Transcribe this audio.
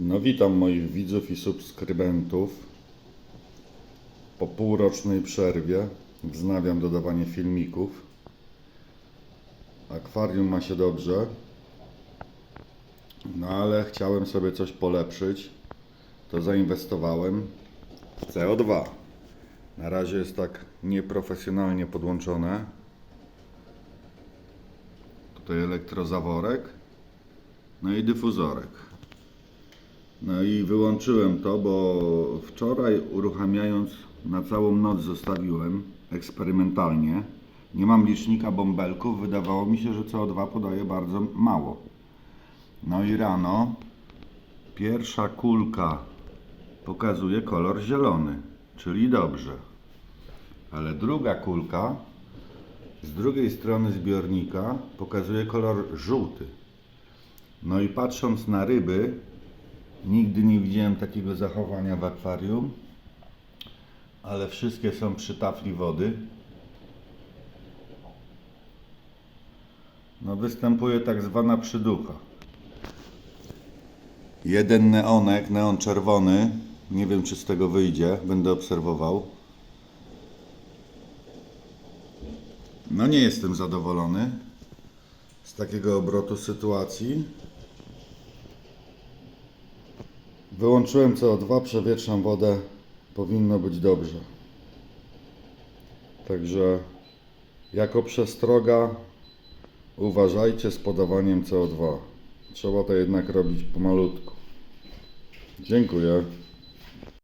No witam moich widzów i subskrybentów. Po półrocznej przerwie wznawiam dodawanie filmików. Akwarium ma się dobrze. No ale chciałem sobie coś polepszyć. To zainwestowałem w CO2. Na razie jest tak nieprofesjonalnie podłączone. Tutaj elektrozaworek. No i dyfuzorek. No i wyłączyłem to, bo wczoraj uruchamiając na całą noc zostawiłem eksperymentalnie. Nie mam licznika bąbelków, wydawało mi się, że CO2 podaje bardzo mało. No i rano pierwsza kulka pokazuje kolor zielony, czyli dobrze. Ale druga kulka z drugiej strony zbiornika pokazuje kolor żółty. No i patrząc na ryby, nigdy nie widziałem takiego zachowania w akwarium, ale wszystkie są przy tafli wody. No występuje tak zwana przyducha. Jeden neonek, neon czerwony, nie wiem czy z tego wyjdzie, będę obserwował. No nie jestem zadowolony z takiego obrotu sytuacji. Wyłączyłem CO2, przewietrzam wodę, powinno być dobrze. Także jako przestroga uważajcie z podawaniem CO2. Trzeba to jednak robić pomalutku. Dziękuję.